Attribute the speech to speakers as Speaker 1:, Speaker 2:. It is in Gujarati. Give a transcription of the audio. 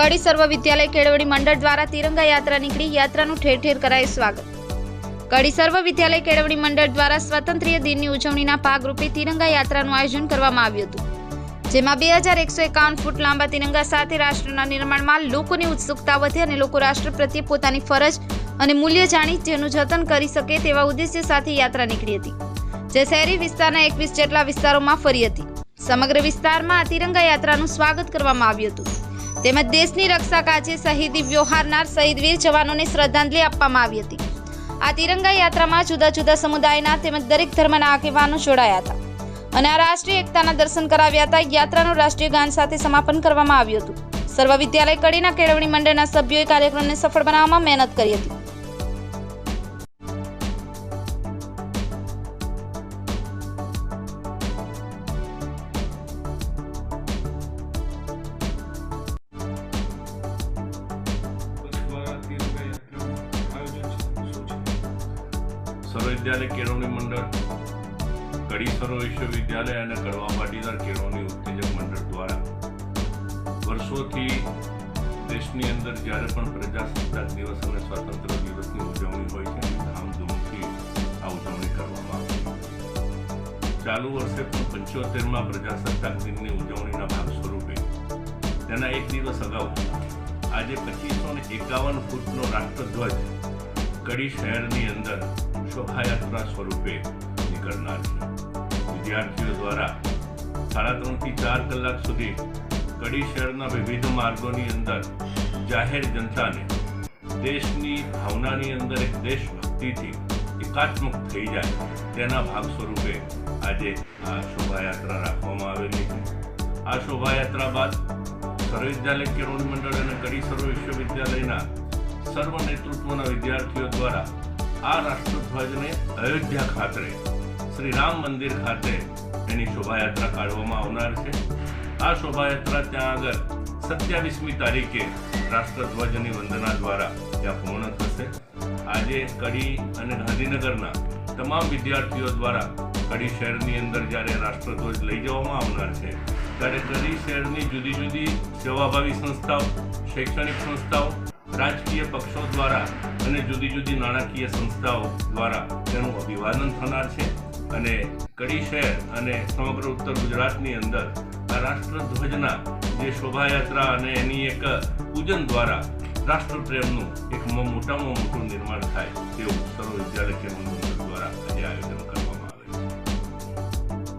Speaker 1: કડી સર્વ વિદ્યાલય કેળવણી મંડળ દ્વારા તિરંગા યાત્રા નીકળી. યાત્રાનું ઠેર ઠેર કરાય સ્વાગત. કડી સર્વ વિદ્યાલય કેળવણી મંડળ દ્વારા સ્વાતંત્ર્ય દિનની ઉજવણીના ભાગરૂપે તિરંગા યાત્રાનું આયોજન કરવામાં આવ્યું હતું. જેમાં બે હજાર એકસો એકાવન ફૂટ લાંબા તિરંગા સાથે રાષ્ટ્રના નિર્માણમાં લોકોની ઉત્સુકતા વધે અને લોકો રાષ્ટ્ર પ્રત્યે પોતાની ફરજ અને મૂલ્ય જાણી જેનું જતન કરી શકે તેવા ઉદ્દેશ્ય સાથે યાત્રા નીકળી હતી. જે શહેરી વિસ્તારના એકવીસ જેટલા વિસ્તારોમાં ફરી હતી. સમગ્ર વિસ્તારમાં આ તિરંગા યાત્રાનું સ્વાગત કરવામાં આવ્યું હતું. તેમજ દેશની રક્ષા કાજે શહીદી વ્યવહારનાર શહીદ વીર જવાનોને શ્રદ્ધાંજલિ આપવામાં આવી હતી. આ તિરંગા યાત્રામાં જુદા જુદા સમુદાયના તેમજ દરેક ધર્મના આગેવાનો જોડાયા હતા. અને આ રાષ્ટ્રીય એકતાના દર્શન કરાવ્યા હતા. યાત્રાનું રાષ્ટ્રીય ગાન સાથે સમાપન કરવામાં આવ્યું હતું. સર્વ વિદ્યાલય કડીના કેળવણી મંડળના સભ્યોએ કાર્યક્રમને સફળ બનાવવામાં મહેનત કરી હતી.
Speaker 2: સર્વવિદ્યાલય કેળવણી મંડળ કડી વિશ્વવિદ્યાલય અને કડવા પાટીદાર કેળવણી ઉત્તેજક મંડળ દ્વારા વર્ષોથી દેશની અંદર જ્યારે પણ પ્રજાસત્તાક દિવસ અને સ્વાતંત્ર્ય દિવસની ઉજવણી હોય છે ધામધૂમથી આ ઉજવણી કરવામાં આવે ચાલુ વર્ષે પણ પંચોતેરમાં પ્રજાસત્તાક દિનની ઉજવણીના ભાગ સ્વરૂપે, તેના એક દિવસ અગાઉ, આજે પચીસો ને એકાવન ફૂટનો રાષ્ટ્રધ્વજ કડી શહેરની અંદર શોભાયાત્રા સ્વરૂપે નીકળનાર છે. વિદ્યાર્થીઓ દ્વારા સાડા ત્રણથી ચાર કલાક સુધી કડી શહેરના વિવિધ માર્ગોની અંદર જાહેર જનતાને દેશની ભાવનાની અંદર એક દેશભક્તિથી એકાત્મક થઈ જાય તેના ભાગ સ્વરૂપે આજે આ શોભાયાત્રા રાખવામાં આવેલી છે. આ શોભાયાત્રા બાદ સર્વવિદ્યાલય કેળવણી મંડળ અને કડી સર્વ વિશ્વવિદ્યાલયના સર્વ નેતૃત્વના વિદ્યાર્થીઓ દ્વારા આ રાષ્ટ્રધ્વજને અયોધ્યા ખાતે શ્રી રામ મંદિર ખાતે એની શોભાયાત્રા કાઢવામાં આવનાર છે. આ શોભાયાત્રા ત્યાં આગળ સત્યાવીસમી તારીખે રાષ્ટ્રધ્વજની વંદના દ્વારા ત્યાં પૂર્ણ થશે. આજે કડી અને ગાંધીનગરના તમામ વિદ્યાર્થીઓ દ્વારા કડી શહેરની અંદર જ્યારે રાષ્ટ્રધ્વજ લઈ જવામાં આવનાર છે, ત્યારે કડી શહેરની જુદી જુદી સેવાભાવી સંસ્થાઓ, શૈક્ષણિક સંસ્થાઓ રાજકીય પક્ષો દ્વારા અને જુદી જુદી નાણાકીય સંસ્થાઓ દ્વારા તેનું અભિવાદન થનાર છે અને કડી શહેર અને સમગ્ર ઉત્તર ગુજરાતની અંદર આ રાષ્ટ્રધ્વજના જે શોભાયાત્રા અને એની એક પૂજન દ્વારા રાષ્ટ્રપ્રેમનું એક મોટામાં મોટું નિર્માણ થાય તેવું સર્વ